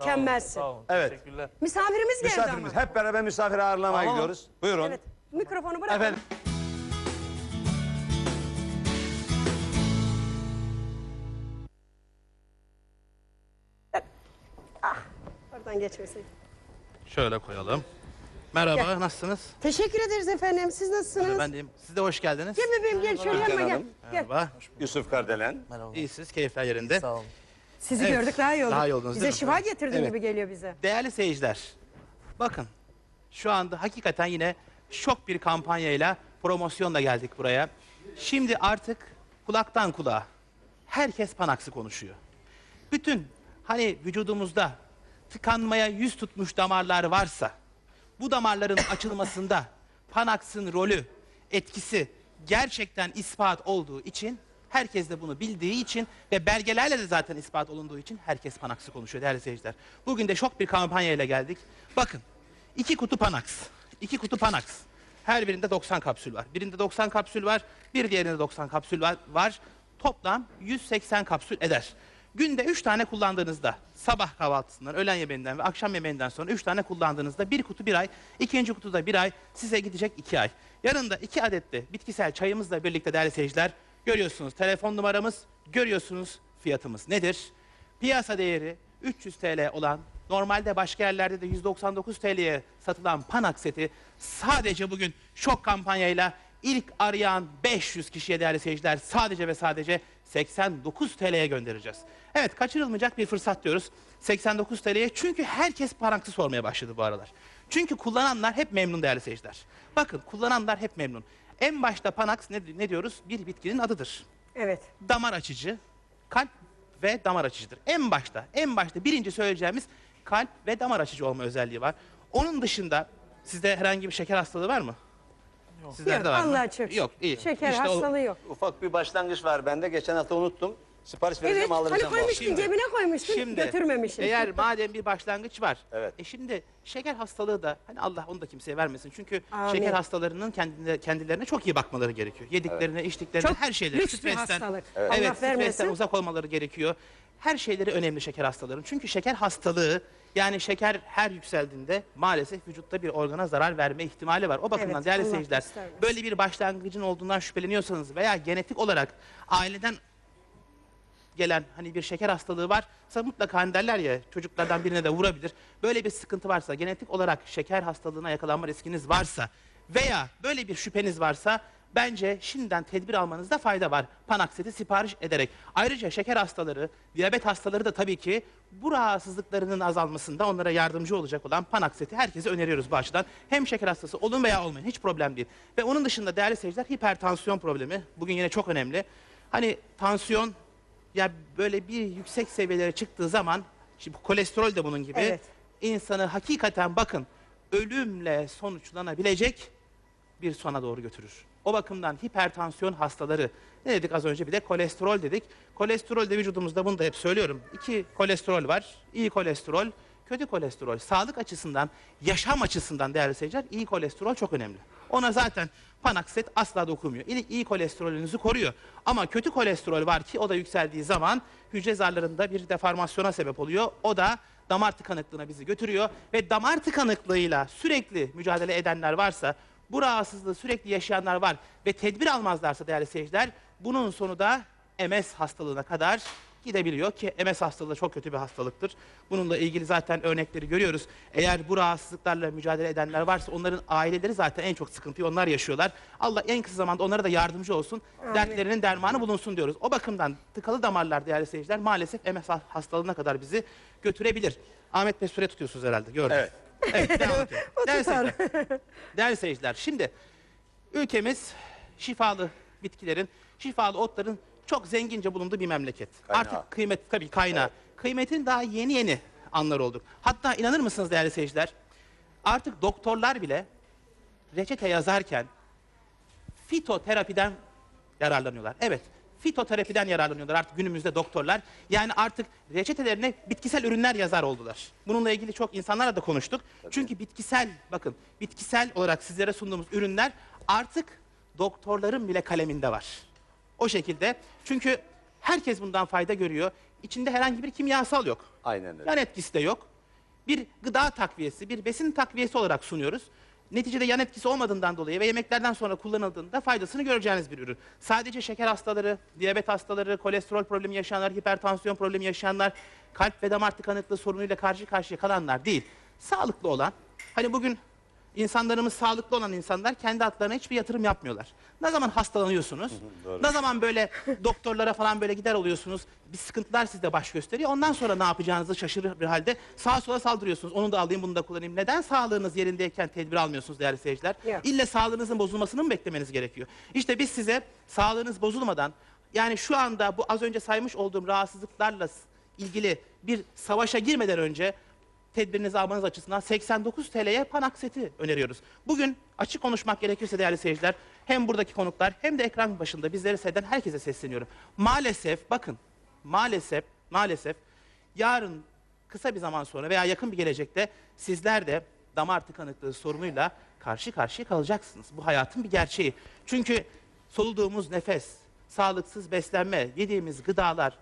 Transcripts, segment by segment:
Mükemmelsin. Sağ olun. Evet. Teşekkürler. Misafirimiz geldi Misafirimiz. ama. Hep beraber misafir ağırlamaya Tamam. gidiyoruz. Buyurun. Evet. Mikrofonu bırak. Efendim. Oradan geçmesin. Şöyle koyalım. Merhaba, nasılsınız? Teşekkür ederiz efendim. Siz nasılsınız? Ben deyim. Siz de hoş geldiniz. Gel bebeğim gel şöyle yanıma gel. Gel. Merhaba. Yusuf Kardelen. İyisiniz, keyifler yerinde. Sağ olun. Sizi Evet. gördük daha iyi olduk. Daha iyi oldunuz, Bize değil mi? şifa getirdin Evet. gibi geliyor bize. Değerli seyirciler, bakın şu anda hakikaten yine şok bir kampanyayla, promosyonla geldik buraya. Şimdi artık kulaktan kulağa herkes Panax'ı konuşuyor. Bütün hani vücudumuzda tıkanmaya yüz tutmuş damarlar varsa bu damarların açılmasında Panax'ın rolü, etkisi gerçekten ispat olduğu için herkes de bunu bildiği için ve belgelerle de zaten ispat olunduğu için herkes Panax'ı konuşuyor değerli seyirciler. Bugün de şok bir kampanyayla geldik. Bakın iki kutu Panax, iki kutu Panax. Her birinde 90 kapsül var. Birinde 90 kapsül var, bir diğerinde 90 kapsül var. var. Toplam 180 kapsül eder. Günde 3 tane kullandığınızda sabah kahvaltısından, öğlen yemeğinden ve akşam yemeğinden sonra 3 tane kullandığınızda bir kutu bir ay, ikinci kutuda bir ay size gidecek 2 ay. Yanında 2 adet de bitkisel çayımızla birlikte değerli seyirciler görüyorsunuz telefon numaramız, görüyorsunuz fiyatımız nedir? Piyasa değeri 300 TL olan normalde başka yerlerde de 199 TL'ye satılan Panax seti sadece bugün şok kampanyayla ilk arayan 500 kişiye değerli seyirciler sadece ve sadece 89 TL'ye göndereceğiz. Evet kaçırılmayacak bir fırsat diyoruz 89 TL'ye çünkü herkes Panax'ı sormaya başladı bu aralar. Çünkü kullananlar hep memnun değerli seyirciler. Bakın kullananlar hep memnun. En başta Panax ne, ne diyoruz? Bir bitkinin adıdır Evet. damar açıcı, kalp ve damar açıcıdır. En başta, en başta birinci söyleyeceğimiz kalp ve damar açıcı olma özelliği var. Onun dışında sizde herhangi bir şeker hastalığı var mı? Yok. Sizlerde Yok, var mı? Allah'a çok şükür. Yok, iyi. Şeker İşte o- hastalığı yok. Ufak bir başlangıç var bende. Geçen hafta unuttum. Sipariş Evet. vereceğim Hani koymuştun Şimdi- cebine koymuştun Şimdi götürmemişsin. eğer madem bir başlangıç var. Evet. E şimdi şeker hastalığı da hani Allah onu da kimseye vermesin. Çünkü Amin. şeker hastalarının kendine, kendilerine çok iyi bakmaları gerekiyor. Yediklerine, içtiklerine, Çok her şeyleri. lüks bir hastalık. Evet. Evet, Allah stresten vermesin. uzak olmaları gerekiyor. Her şeyleri önemli şeker hastalarının. Çünkü şeker hastalığı yani şeker her yükseldiğinde maalesef vücutta bir organa zarar verme ihtimali var. O bakımdan Evet, değerli Allah seyirciler böyle bir başlangıcın olduğundan şüpheleniyorsanız veya genetik olarak aileden gelen hani bir şeker hastalığı varsa mutlaka hani derler ya çocuklardan birine de vurabilir. Böyle bir sıkıntı varsa genetik olarak şeker hastalığına yakalanma riskiniz varsa veya böyle bir şüpheniz varsa bence şimdiden tedbir almanızda fayda var. Panakseti sipariş ederek. Ayrıca şeker hastaları, diyabet hastaları da tabii ki bu rahatsızlıklarının azalmasında onlara yardımcı olacak olan Panakseti herkese öneriyoruz bu. Hem şeker hastası olun veya olmayın hiç problem değil. Ve onun dışında değerli seyirciler hipertansiyon problemi bugün yine çok önemli. Hani tansiyon ya böyle bir yüksek seviyelere çıktığı zaman şimdi kolesterol de bunun gibi Evet. insanı hakikaten bakın ölümle sonuçlanabilecek bir sona doğru götürür. O bakımdan hipertansiyon hastaları ne dedik az önce bir de kolesterol dedik. Kolesterol de vücudumuzda bunu da hep söylüyorum. İki kolesterol var. İyi kolesterol, kötü kolesterol. Sağlık açısından, yaşam açısından değerli seyirciler iyi kolesterol çok önemli. Ona zaten Panaxet asla dokunmuyor. İyi, iyi kolesterolünüzü koruyor. Ama kötü kolesterol var ki o da yükseldiği zaman hücre zarlarında bir deformasyona sebep oluyor. O da damar tıkanıklığına bizi götürüyor ve damar tıkanıklığıyla sürekli mücadele edenler varsa, bu rahatsızlığı sürekli yaşayanlar var ve tedbir almazlarsa değerli seyirciler, bunun sonu da MS hastalığına kadar gidebiliyor ki MS hastalığı çok kötü bir hastalıktır. Bununla ilgili zaten örnekleri görüyoruz. Eğer bu rahatsızlıklarla mücadele edenler varsa onların aileleri zaten en çok sıkıntıyı onlar yaşıyorlar. Allah en kısa zamanda onlara da yardımcı olsun. Dertlerinin dermanı bulunsun diyoruz. O bakımdan tıkalı damarlar değerli seyirciler maalesef MS hastalığına kadar bizi götürebilir. Ahmet Bey süre tutuyorsunuz herhalde gördüm. Evet. Evet, devam ediyorum. Seyirciler, değerli seyirciler, şimdi ülkemiz şifalı bitkilerin, şifalı otların çok zengince bulunduğu bir memleket. Kaynağı. Artık kıymet, tabii kaynağı. Kıymetin daha yeni yeni anlar olduk. Hatta inanır mısınız değerli seyirciler, artık doktorlar bile reçete yazarken fitoterapiden yararlanıyorlar. Evet, fitoterapiden yararlanıyorlar artık günümüzde doktorlar. Yani artık reçetelerine bitkisel ürünler yazar oldular. Bununla ilgili çok insanlarla da konuştuk. Çünkü bitkisel, bakın bitkisel olarak sizlere sunduğumuz ürünler artık doktorların bile kaleminde var. O şekilde. Çünkü herkes bundan fayda görüyor. içinde herhangi bir kimyasal yok. Aynen öyle. Yan etkisi de yok. Bir gıda takviyesi, bir besin takviyesi olarak sunuyoruz. Neticede yan etkisi olmadığından dolayı ve yemeklerden sonra kullanıldığında faydasını göreceğiniz bir ürün. Sadece şeker hastaları, diyabet hastaları, kolesterol problemi yaşayanlar, hipertansiyon problemi yaşayanlar, kalp ve damar tıkanıklığı sorunuyla karşı karşıya kalanlar değil. Sağlıklı olan, hani bugün insanlarımız sağlıklı olan insanlar kendi hatlarına hiçbir yatırım yapmıyorlar. Ne zaman hastalanıyorsunuz, ne zaman böyle doktorlara falan böyle gider oluyorsunuz, bir sıkıntılar sizde baş gösteriyor. Ondan sonra ne yapacağınızı şaşırır bir halde sağa sola saldırıyorsunuz. Onu da alayım, bunu da kullanayım. Neden sağlığınız yerindeyken tedbir almıyorsunuz değerli seyirciler? Yok. İlle sağlığınızın bozulmasını mı beklemeniz gerekiyor? İşte biz size sağlığınız bozulmadan, yani şu anda bu az önce saymış olduğum rahatsızlıklarla ilgili bir savaşa girmeden önce tedbirinizi almanız açısından 89 TL'ye Panax seti öneriyoruz. Bugün açık konuşmak gerekirse değerli seyirciler hem buradaki konuklar hem de ekran başında bizleri seyreden herkese sesleniyorum. Maalesef bakın maalesef maalesef yarın kısa bir zaman sonra veya yakın bir gelecekte sizler de damar tıkanıklığı sorunuyla karşı karşıya kalacaksınız. Bu hayatın bir gerçeği. Çünkü soluduğumuz nefes, sağlıksız beslenme, yediğimiz gıdalar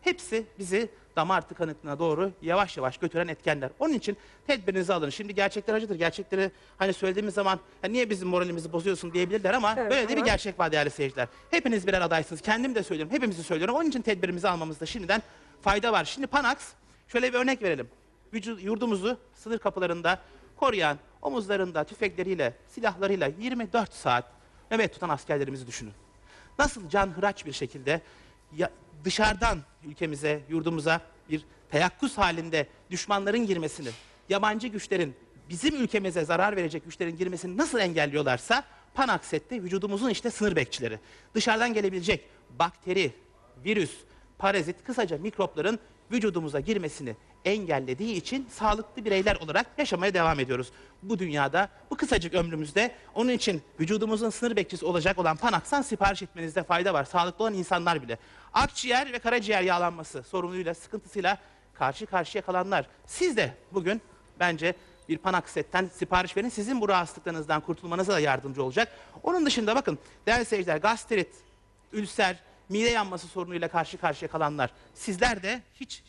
hepsi bizi damar tıkanıklığına doğru yavaş yavaş götüren etkenler. Onun için tedbirinizi alın. Şimdi gerçekler acıdır. Gerçekleri hani söylediğimiz zaman "Ya niye bizim moralimizi bozuyorsun diyebilirler ama Evet, böyle de bir ama- gerçek var değerli seyirciler. Hepiniz birer adaysınız. Kendim de söylüyorum. Hepimizi söylüyorum. Onun için tedbirimizi almamızda şimdiden fayda var. Şimdi Panax şöyle bir örnek verelim. Vücut, yurdumuzu sınır kapılarında koruyan, omuzlarında tüfekleriyle, silahlarıyla 24 saat nöbet tutan askerlerimizi düşünün. Nasıl canhıraç bir şekilde dışarıdan ülkemize, yurdumuza bir teyakkuz halinde düşmanların girmesini, yabancı güçlerin bizim ülkemize zarar verecek güçlerin girmesini nasıl engelliyorlarsa Panakset'te vücudumuzun işte sınır bekçileri. Dışarıdan gelebilecek bakteri, virüs, parazit, kısaca mikropların vücudumuza girmesini engellediği için sağlıklı bireyler olarak yaşamaya devam ediyoruz. Bu dünyada, bu kısacık ömrümüzde onun için vücudumuzun sınır bekçisi olacak olan Panax'tan sipariş etmenizde fayda var. Sağlıklı olan insanlar bile. Akciğer ve karaciğer yağlanması sorunuyla, sıkıntısıyla karşı karşıya kalanlar. Siz de bugün bence bir Panax setten sipariş verin. Sizin bu rahatsızlıklarınızdan kurtulmanıza da yardımcı olacak. Onun dışında bakın değerli seyirciler gastrit, ülser, mide yanması sorunuyla karşı karşıya kalanlar. Sizler de hiç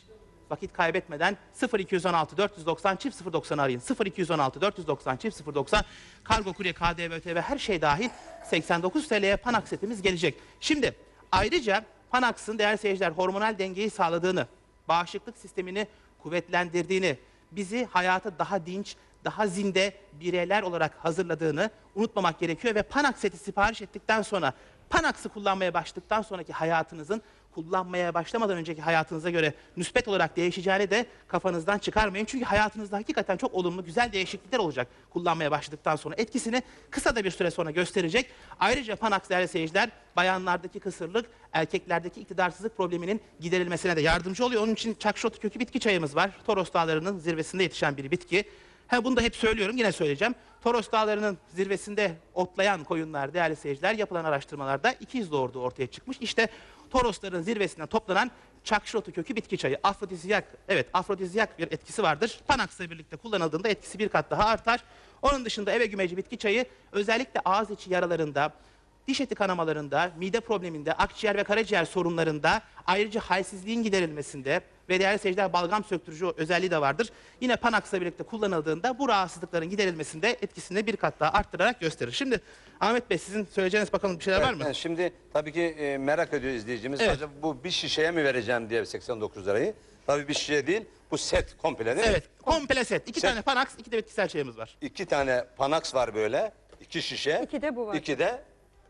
vakit kaybetmeden 0216 490 çift 090 arayın. 0216 490 çift 090 kargo kurye KDV ÖTV her şey dahil 89 TL'ye Panax setimiz gelecek. Şimdi ayrıca Panax'ın değerli seyirciler hormonal dengeyi sağladığını, bağışıklık sistemini kuvvetlendirdiğini, bizi hayata daha dinç, daha zinde bireyler olarak hazırladığını unutmamak gerekiyor ve Panax seti sipariş ettikten sonra Panax'ı kullanmaya başladıktan sonraki hayatınızın kullanmaya başlamadan önceki hayatınıza göre müspet olarak değişeceğini de kafanızdan çıkarmayın. Çünkü hayatınızda hakikaten çok olumlu, güzel değişiklikler olacak kullanmaya başladıktan sonra. Etkisini kısa da bir süre sonra gösterecek. Ayrıca Panax değerli seyirciler, bayanlardaki kısırlık, erkeklerdeki iktidarsızlık probleminin giderilmesine de yardımcı oluyor. Onun için çakşot kökü bitki çayımız var. Toros dağlarının zirvesinde yetişen bir bitki. Ha, bunu da hep söylüyorum, yine söyleyeceğim. Toros dağlarının zirvesinde otlayan koyunlar değerli seyirciler yapılan araştırmalarda ikiz doğurduğu ortaya çıkmış. İşte Torosların zirvesinden toplanan çakşrotu kökü bitki çayı. Afrodizyak, evet afrodizyak bir etkisi vardır. Panax'la birlikte kullanıldığında etkisi bir kat daha artar. Onun dışında eve gümeci bitki çayı özellikle ağız içi yaralarında, diş eti kanamalarında, mide probleminde, akciğer ve karaciğer sorunlarında, ayrıca halsizliğin giderilmesinde ve değerli seyirciler balgam söktürücü özelliği de vardır. Yine Panax'la birlikte kullanıldığında bu rahatsızlıkların giderilmesinde etkisini bir kat daha arttırarak gösterir. Şimdi Ahmet Bey sizin söyleyeceğiniz bakalım bir şeyler var mı? Evet, Şimdi tabii ki e, merak ediyor izleyicimiz. Evet. Acaba bu bir şişeye mi vereceğim diye 89 lirayı. Tabii bir şişe değil. Bu set komple değil mi? Evet, komple set. İki Set. tane Panax, iki de bitkisel çayımız var. İki tane Panax var böyle. iki şişe. İki de bu var. İki de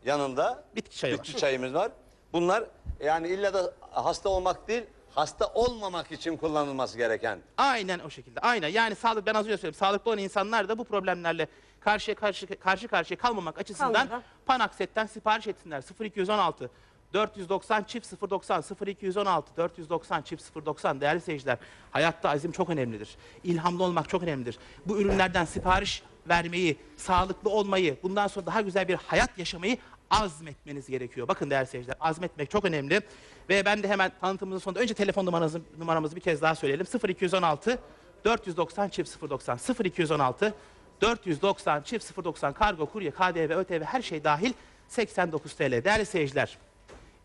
yanında Bitki çayı bitki var. çayımız var. Bunlar yani illa da hasta olmak değil, hasta olmamak için kullanılması gereken. Aynen o şekilde. Aynen. Yani sağlık ben az önce söyledim. Sağlıklı olan insanlar da bu problemlerle karşıya karşı karşı karşıya kalmamak açısından Kalmadan. Panaxet'ten sipariş etsinler. 0216 490 çift 090 0216 490 çift 090 değerli seyirciler. Hayatta azim çok önemlidir. İlhamlı olmak çok önemlidir. Bu ürünlerden sipariş vermeyi, sağlıklı olmayı, bundan sonra daha güzel bir hayat yaşamayı azmetmeniz gerekiyor. Bakın değerli seyirciler azmetmek çok önemli. Ve ben de hemen tanıtımımızın sonunda önce telefon numaramızı, numaramızı bir kez daha söyleyelim. 0216 490 çift 090 0216 490 çift 090 kargo, kurye, KDV, ÖTV her şey dahil 89 TL. Değerli seyirciler,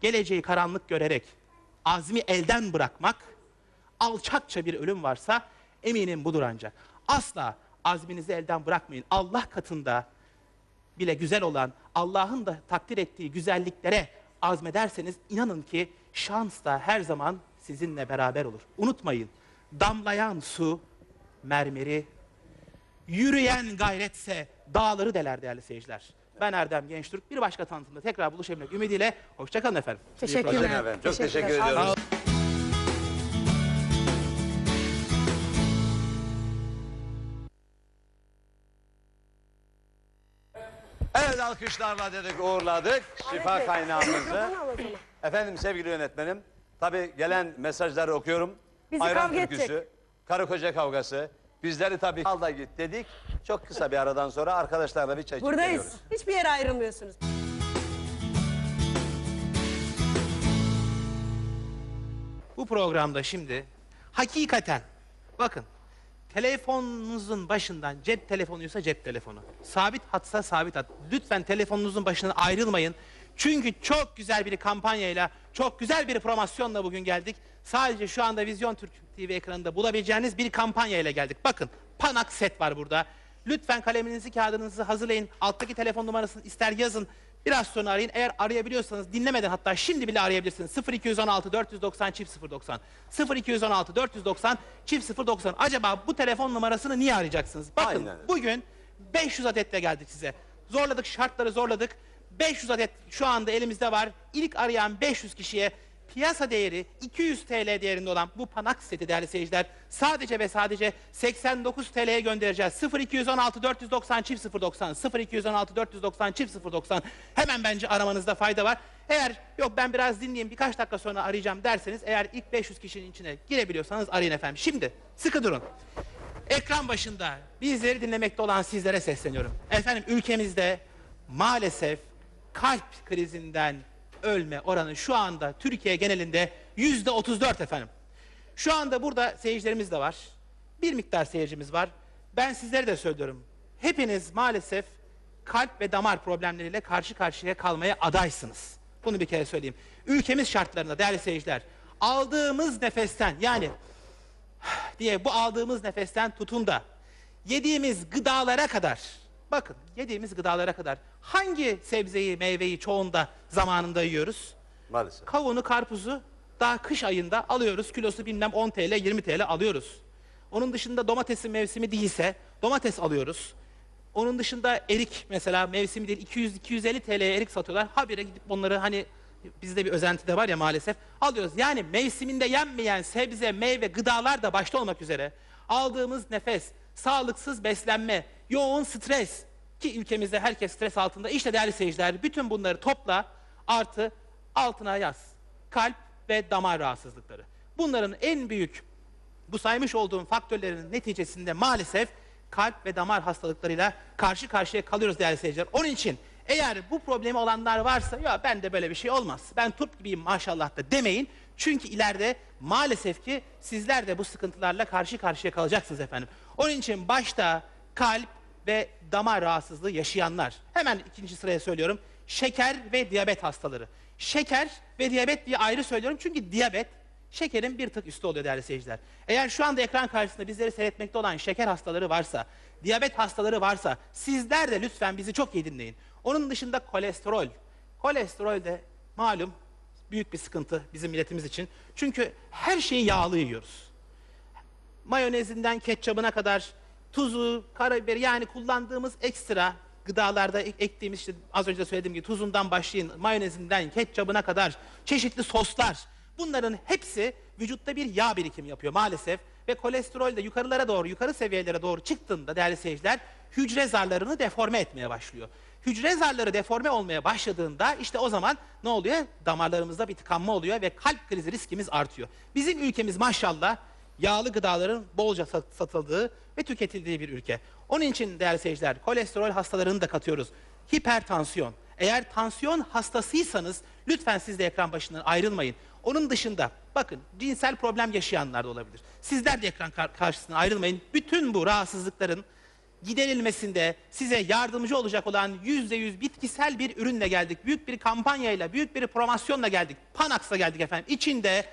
geleceği karanlık görerek azmi elden bırakmak, alçakça bir ölüm varsa eminim budur ancak. Asla azminizi elden bırakmayın. Allah katında bile güzel olan, Allah'ın da takdir ettiği güzelliklere azmederseniz inanın ki şans da her zaman sizinle beraber olur. Unutmayın, damlayan su mermeri, yürüyen gayretse dağları deler değerli seyirciler. Ben Erdem Gençtürk. Bir başka tanıtımda tekrar buluşabilmek ümidiyle. Hoşçakalın efendim. Teşekkürler. Hoşçakalın efendim. Çok teşekkür Teşekkürler. ediyoruz. Alkışlarla dedik uğurladık şifa kaynağımızı. Efendim sevgili yönetmenim, tabii gelen mesajları okuyorum. Bizi Ayran kavga türküsü, edecek. karı koca kavgası. Bizleri tabii al da git dedik. Çok kısa bir aradan sonra arkadaşlarla bir çay içip Buradayız. geliyoruz. Hiçbir yere ayrılmıyorsunuz. Bu programda şimdi hakikaten bakın telefonunuzun başından cep telefonuysa cep telefonu. Sabit hatsa sabit hat. Lütfen telefonunuzun başından ayrılmayın. Çünkü çok güzel bir kampanyayla, çok güzel bir promosyonla bugün geldik. Sadece şu anda Vizyon Türk TV ekranında bulabileceğiniz bir kampanyayla geldik. Bakın Panak set var burada. Lütfen kaleminizi, kağıdınızı hazırlayın. Alttaki telefon numarasını ister yazın. Biraz sonra arayın. Eğer arayabiliyorsanız dinlemeden hatta şimdi bile arayabilirsiniz. 0216 490 çift 090. 0216 490 çift 090. Acaba bu telefon numarasını niye arayacaksınız? Bakın Aynen bugün 500 adetle geldik size. Zorladık şartları zorladık. 500 adet şu anda elimizde var. İlk arayan 500 kişiye piyasa değeri 200 TL değerinde olan bu panak seti değerli seyirciler sadece ve sadece 89 TL'ye göndereceğiz. 0216 490 çift 090 0216 490 çift 090 hemen bence aramanızda fayda var. Eğer yok ben biraz dinleyeyim birkaç dakika sonra arayacağım derseniz eğer ilk 500 kişinin içine girebiliyorsanız arayın efendim. Şimdi sıkı durun. Ekran başında bizleri dinlemekte olan sizlere sesleniyorum. Efendim ülkemizde maalesef kalp krizinden ölme oranı şu anda Türkiye genelinde yüzde 34 efendim. Şu anda burada seyircilerimiz de var. Bir miktar seyircimiz var. Ben sizlere de söylüyorum. Hepiniz maalesef kalp ve damar problemleriyle karşı karşıya kalmaya adaysınız. Bunu bir kere söyleyeyim. Ülkemiz şartlarında değerli seyirciler aldığımız nefesten yani diye bu aldığımız nefesten tutun da yediğimiz gıdalara kadar bakın yediğimiz gıdalara kadar hangi sebzeyi meyveyi çoğunda zamanında yiyoruz? Maalesef. Kavunu karpuzu daha kış ayında alıyoruz kilosu bilmem 10 TL 20 TL alıyoruz. Onun dışında domatesin mevsimi değilse domates alıyoruz. Onun dışında erik mesela mevsimi değil 200-250 TL'ye erik satıyorlar. Habire gidip onları hani bizde bir özenti de var ya maalesef alıyoruz. Yani mevsiminde yenmeyen sebze, meyve, gıdalar da başta olmak üzere aldığımız nefes, sağlıksız beslenme, yoğun stres ki ülkemizde herkes stres altında. İşte değerli seyirciler bütün bunları topla artı altına yaz. Kalp ve damar rahatsızlıkları. Bunların en büyük bu saymış olduğum faktörlerin neticesinde maalesef kalp ve damar hastalıklarıyla karşı karşıya kalıyoruz değerli seyirciler. Onun için eğer bu problemi olanlar varsa ya ben de böyle bir şey olmaz. Ben turp gibiyim maşallah da demeyin. Çünkü ileride maalesef ki sizler de bu sıkıntılarla karşı karşıya kalacaksınız efendim. Onun için başta kalp ve damar rahatsızlığı yaşayanlar. Hemen ikinci sıraya söylüyorum. Şeker ve diyabet hastaları. Şeker ve diyabet diye ayrı söylüyorum çünkü diyabet şekerin bir tık üstü oluyor değerli seyirciler. Eğer şu anda ekran karşısında bizleri seyretmekte olan şeker hastaları varsa, diyabet hastaları varsa sizler de lütfen bizi çok iyi dinleyin. Onun dışında kolesterol. Kolesterol de malum büyük bir sıkıntı bizim milletimiz için. Çünkü her şeyi yağlı yiyoruz mayonezinden ketçabına kadar tuzu, karabiberi yani kullandığımız ekstra gıdalarda ek- ektiğimiz işte az önce söylediğim gibi tuzundan başlayın, mayonezinden ketçabına kadar çeşitli soslar. Bunların hepsi vücutta bir yağ birikimi yapıyor maalesef ve kolesterol de yukarılara doğru, yukarı seviyelere doğru çıktığında değerli seyirciler hücre zarlarını deforme etmeye başlıyor. Hücre zarları deforme olmaya başladığında işte o zaman ne oluyor? Damarlarımızda bir tıkanma oluyor ve kalp krizi riskimiz artıyor. Bizim ülkemiz maşallah yağlı gıdaların bolca sat- satıldığı ve tüketildiği bir ülke. Onun için değerli seyirciler kolesterol hastalarını da katıyoruz. Hipertansiyon. Eğer tansiyon hastasıysanız lütfen siz de ekran başından ayrılmayın. Onun dışında bakın cinsel problem yaşayanlar da olabilir. Sizler de ekran kar- karşısına ayrılmayın. Bütün bu rahatsızlıkların giderilmesinde size yardımcı olacak olan %100 bitkisel bir ürünle geldik. Büyük bir kampanyayla, büyük bir promosyonla geldik. Panax'la geldik efendim. İçinde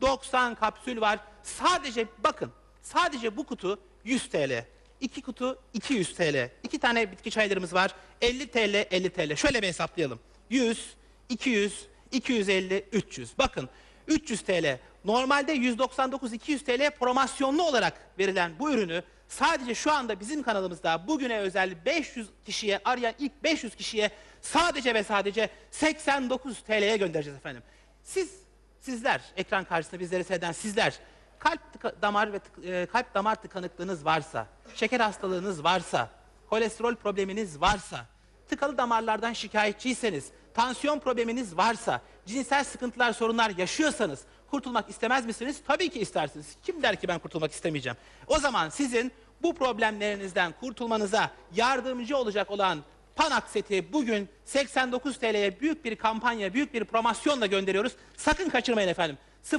90 kapsül var. Sadece bakın, sadece bu kutu 100 TL. İki kutu 200 TL. İki tane bitki çaylarımız var. 50 TL, 50 TL. Şöyle bir hesaplayalım. 100, 200, 250, 300. Bakın 300 TL. Normalde 199-200 TL promosyonlu olarak verilen bu ürünü sadece şu anda bizim kanalımızda bugüne özel 500 kişiye arayan ilk 500 kişiye sadece ve sadece 89 TL'ye göndereceğiz efendim. Siz sizler ekran karşısında bizleri seyreden sizler kalp damar ve e, kalp damar tıkanıklığınız varsa, şeker hastalığınız varsa, kolesterol probleminiz varsa, tıkalı damarlardan şikayetçiyseniz, tansiyon probleminiz varsa, cinsel sıkıntılar, sorunlar yaşıyorsanız kurtulmak istemez misiniz? Tabii ki istersiniz. Kim der ki ben kurtulmak istemeyeceğim? O zaman sizin bu problemlerinizden kurtulmanıza yardımcı olacak olan Panax seti bugün 89 TL'ye büyük bir kampanya, büyük bir promosyonla gönderiyoruz. Sakın kaçırmayın efendim.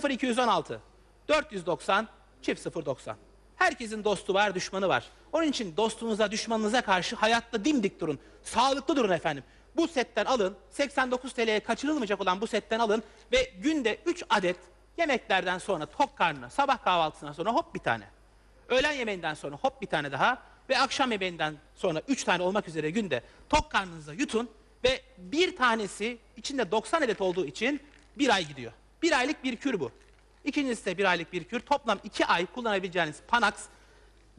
0216 490 çift 090. Herkesin dostu var, düşmanı var. Onun için dostunuza, düşmanınıza karşı hayatta dimdik durun. Sağlıklı durun efendim. Bu setten alın, 89 TL'ye kaçırılmayacak olan bu setten alın ve günde 3 adet yemeklerden sonra tok karnına, sabah kahvaltısından sonra hop bir tane. Öğlen yemeğinden sonra hop bir tane daha ve akşam yemeğinden sonra 3 tane olmak üzere günde tok karnınıza yutun ve bir tanesi içinde 90 adet olduğu için bir ay gidiyor. Bir aylık bir kür bu. İkincisi de bir aylık bir kür. Toplam iki ay kullanabileceğiniz Panax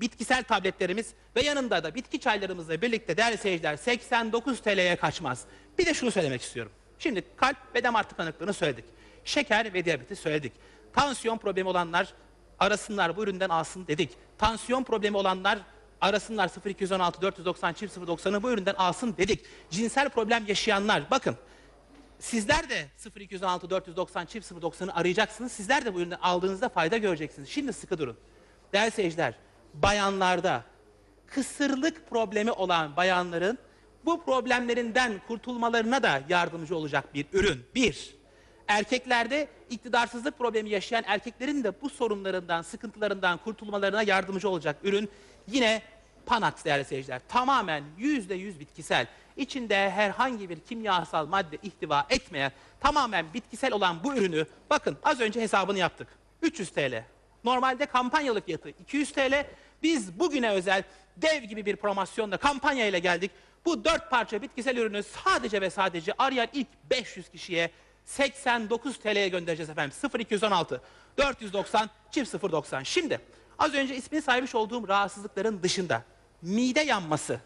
bitkisel tabletlerimiz ve yanında da bitki çaylarımızla birlikte değerli seyirciler 89 TL'ye kaçmaz. Bir de şunu söylemek istiyorum. Şimdi kalp ve damar tıkanıklığını söyledik. Şeker ve diyabeti söyledik. Tansiyon problemi olanlar arasınlar bu üründen alsın dedik. Tansiyon problemi olanlar arasınlar 0216 490 çift 090'ı bu üründen alsın dedik. Cinsel problem yaşayanlar bakın Sizler de 0216 490 çift 090'ı arayacaksınız. Sizler de bu ürünü aldığınızda fayda göreceksiniz. Şimdi sıkı durun. Değerli seyirciler, bayanlarda kısırlık problemi olan bayanların bu problemlerinden kurtulmalarına da yardımcı olacak bir ürün. Bir, erkeklerde iktidarsızlık problemi yaşayan erkeklerin de bu sorunlarından, sıkıntılarından kurtulmalarına yardımcı olacak ürün. Yine Panax değerli seyirciler. Tamamen yüzde yüz bitkisel. İçinde herhangi bir kimyasal madde ihtiva etmeyen, tamamen bitkisel olan bu ürünü, bakın az önce hesabını yaptık. 300 TL. Normalde kampanyalı fiyatı 200 TL. Biz bugüne özel dev gibi bir promosyonla kampanya ile geldik. Bu dört parça bitkisel ürünü sadece ve sadece arayan ilk 500 kişiye 89 TL'ye göndereceğiz efendim. 0216 490 çift 090. Şimdi az önce ismini saymış olduğum rahatsızlıkların dışında mide yanması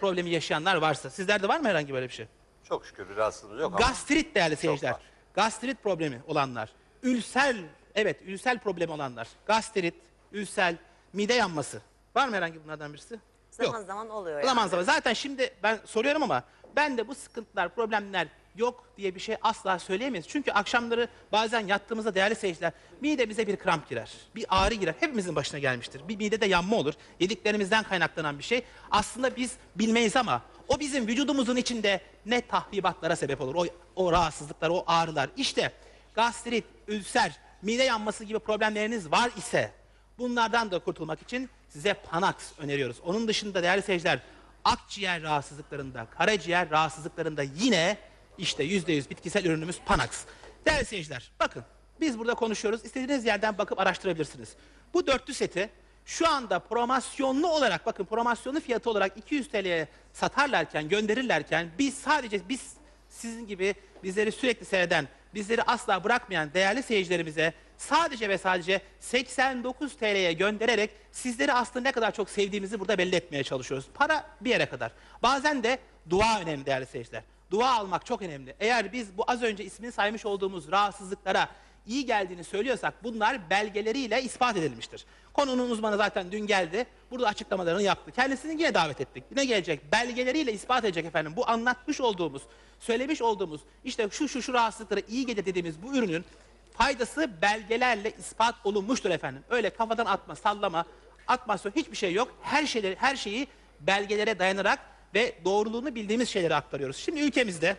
problemi yaşayanlar varsa sizlerde var mı herhangi böyle bir şey? Çok şükür bir rahatsızlığımız yok ama. Gastrit değerli seyirciler. var. Gastrit problemi olanlar. Ülsel, evet ülsel problemi olanlar. Gastrit, ülsel, mide yanması. Var mı herhangi bunlardan birisi? Zaman Yok. zaman oluyor Zaman yani. zaman. Zaten şimdi ben soruyorum ama ben de bu sıkıntılar, problemler yok diye bir şey asla söyleyemeyiz. Çünkü akşamları bazen yattığımızda değerli seyirciler midemize bir kramp girer. Bir ağrı girer. Hepimizin başına gelmiştir. Bir midede yanma olur. Yediklerimizden kaynaklanan bir şey. Aslında biz bilmeyiz ama o bizim vücudumuzun içinde ne tahribatlara sebep olur. O, o rahatsızlıklar, o ağrılar. İşte gastrit, ülser, mide yanması gibi problemleriniz var ise Bunlardan da kurtulmak için size Panax öneriyoruz. Onun dışında değerli seyirciler akciğer rahatsızlıklarında, karaciğer rahatsızlıklarında yine işte %100 bitkisel ürünümüz Panax. Değerli seyirciler bakın biz burada konuşuyoruz. İstediğiniz yerden bakıp araştırabilirsiniz. Bu dörtlü seti şu anda promosyonlu olarak bakın promosyonlu fiyatı olarak 200 TL'ye satarlarken gönderirlerken biz sadece biz sizin gibi bizleri sürekli seyreden, bizleri asla bırakmayan değerli seyircilerimize sadece ve sadece 89 TL'ye göndererek sizleri aslında ne kadar çok sevdiğimizi burada belli etmeye çalışıyoruz. Para bir yere kadar. Bazen de dua önemli değerli seyirciler. Dua almak çok önemli. Eğer biz bu az önce ismini saymış olduğumuz rahatsızlıklara iyi geldiğini söylüyorsak bunlar belgeleriyle ispat edilmiştir. Konunun uzmanı zaten dün geldi. Burada açıklamalarını yaptı. Kendisini yine davet ettik. Ne gelecek? Belgeleriyle ispat edecek efendim. Bu anlatmış olduğumuz, söylemiş olduğumuz işte şu şu şu rahatsızlıklara iyi gelir dediğimiz bu ürünün faydası belgelerle ispat olunmuştur efendim. Öyle kafadan atma, sallama, atmasyon hiçbir şey yok. Her şeyleri, her şeyi belgelere dayanarak ve doğruluğunu bildiğimiz şeyleri aktarıyoruz. Şimdi ülkemizde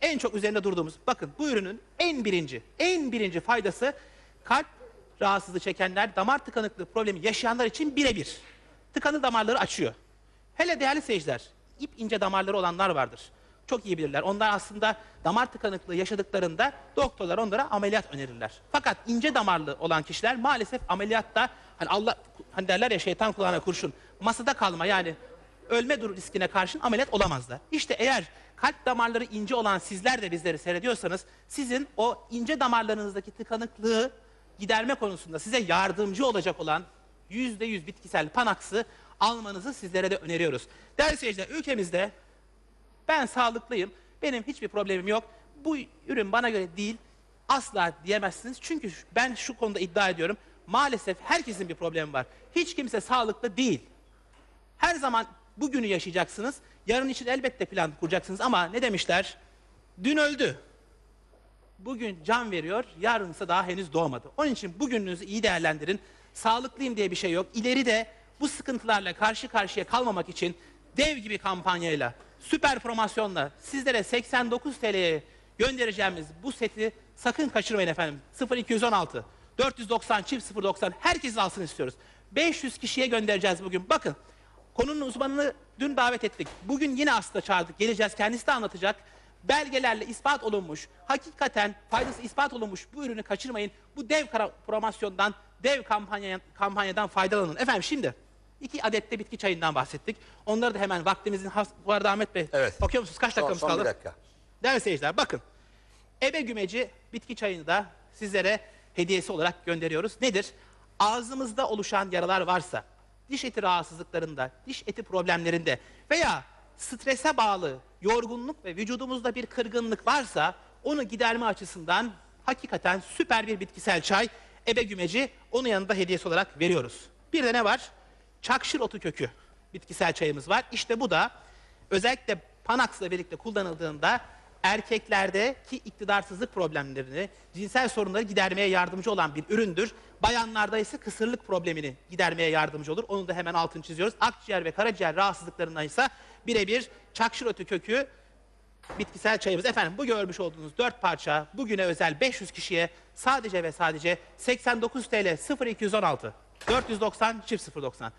en çok üzerinde durduğumuz bakın bu ürünün en birinci en birinci faydası kalp rahatsızlığı çekenler damar tıkanıklığı problemi yaşayanlar için birebir tıkanı damarları açıyor. Hele değerli seyirciler, ip ince damarları olanlar vardır. Çok iyi bilirler. Onlar aslında damar tıkanıklığı yaşadıklarında doktorlar onlara ameliyat önerirler. Fakat ince damarlı olan kişiler maalesef ameliyatta hani Allah hani derler ya şeytan kulağına kurşun masada kalma yani ölme dur riskine karşın ameliyat olamazlar. İşte eğer kalp damarları ince olan sizler de bizleri seyrediyorsanız sizin o ince damarlarınızdaki tıkanıklığı giderme konusunda size yardımcı olacak olan %100 bitkisel panaksı almanızı sizlere de öneriyoruz. Değerli seyirciler ülkemizde ben sağlıklıyım, benim hiçbir problemim yok, bu ürün bana göre değil asla diyemezsiniz. Çünkü ben şu konuda iddia ediyorum maalesef herkesin bir problemi var. Hiç kimse sağlıklı değil. Her zaman bugünü yaşayacaksınız. Yarın için elbette plan kuracaksınız ama ne demişler? Dün öldü. Bugün can veriyor, yarınsa daha henüz doğmadı. Onun için bugününüzü iyi değerlendirin. Sağlıklıyım diye bir şey yok. İleride bu sıkıntılarla karşı karşıya kalmamak için dev gibi kampanyayla, süper promosyonla sizlere 89 TL'ye göndereceğimiz bu seti sakın kaçırmayın efendim. 0216 490 çift 090 herkes alsın istiyoruz. 500 kişiye göndereceğiz bugün. Bakın konunun uzmanını dün davet ettik. Bugün yine aslında çağırdık. Geleceğiz kendisi de anlatacak. Belgelerle ispat olunmuş, hakikaten faydası ispat olunmuş bu ürünü kaçırmayın. Bu dev promosyondan, dev kampanya, kampanyadan faydalanın. Efendim şimdi iki adette bitki çayından bahsettik. Onları da hemen vaktimizin has... Bu arada Ahmet Bey, Evet. bakıyor musunuz kaç Son, dakikamız son kaldı? bir dakika. Değerli seyirciler bakın. Ebe gümeci bitki çayını da sizlere hediyesi olarak gönderiyoruz. Nedir? Ağzımızda oluşan yaralar varsa, diş eti rahatsızlıklarında, diş eti problemlerinde veya strese bağlı yorgunluk ve vücudumuzda bir kırgınlık varsa onu giderme açısından hakikaten süper bir bitkisel çay ebe gümeci onun yanında hediyesi olarak veriyoruz. Bir de ne var? Çakşır otu kökü bitkisel çayımız var. İşte bu da özellikle Panax'la birlikte kullanıldığında erkeklerdeki iktidarsızlık problemlerini, cinsel sorunları gidermeye yardımcı olan bir üründür. Bayanlarda ise kısırlık problemini gidermeye yardımcı olur. Onu da hemen altını çiziyoruz. Akciğer ve karaciğer rahatsızlıklarından ise birebir çakşır otu kökü bitkisel çayımız. Efendim bu görmüş olduğunuz 4 parça bugüne özel 500 kişiye sadece ve sadece 89 TL 0216 490 çift 090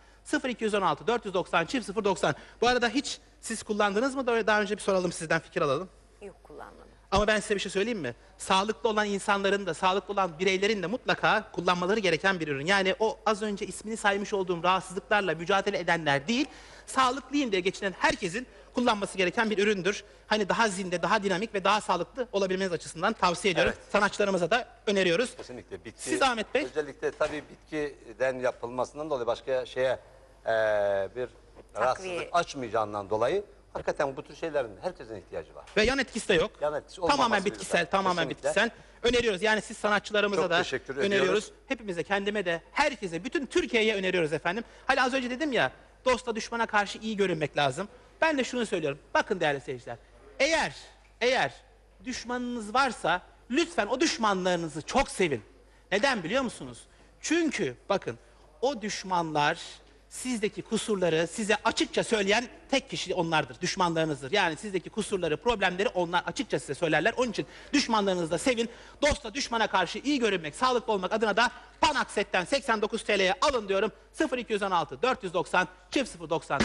0216 490 çift 090 Bu arada hiç siz kullandınız mı? Daha önce bir soralım sizden fikir alalım. Yok kullanmadım. Ama ben size bir şey söyleyeyim mi? Sağlıklı olan insanların da, sağlıklı olan bireylerin de mutlaka kullanmaları gereken bir ürün. Yani o az önce ismini saymış olduğum rahatsızlıklarla mücadele edenler değil, sağlıklıyım diye geçinen herkesin kullanması gereken bir üründür. Hani daha zinde, daha dinamik ve daha sağlıklı olabilmeniz açısından tavsiye ediyorum. Evet. Sanatçılarımıza da öneriyoruz. Kesinlikle bitki. Siz Ahmet Bey? Özellikle tabii bitkiden yapılmasından dolayı başka şeye eee, bir rahatsızlık açmayacağından dolayı hakikaten bu tür şeylerin herkesin ihtiyacı var. Ve yan etkisi de yok. Yan etkisi tamamen bitkisel, lütfen. tamamen Kesinlikle. bitkisel. Öneriyoruz. Yani siz sanatçılarımıza Çok da teşekkür öneriyoruz. ediyoruz. Hepimize, kendime de, herkese, bütün Türkiye'ye öneriyoruz efendim. Hani az önce dedim ya, dosta düşmana karşı iyi görünmek lazım. Ben de şunu söylüyorum. Bakın değerli seyirciler. Eğer, eğer düşmanınız varsa lütfen o düşmanlarınızı çok sevin. Neden biliyor musunuz? Çünkü bakın o düşmanlar sizdeki kusurları size açıkça söyleyen tek kişi onlardır. Düşmanlarınızdır. Yani sizdeki kusurları, problemleri onlar açıkça size söylerler. Onun için düşmanlarınızı da sevin. Dosta düşmana karşı iyi görünmek, sağlıklı olmak adına da Panax Set'ten 89 TL'ye alın diyorum. 0216 490 çift 090.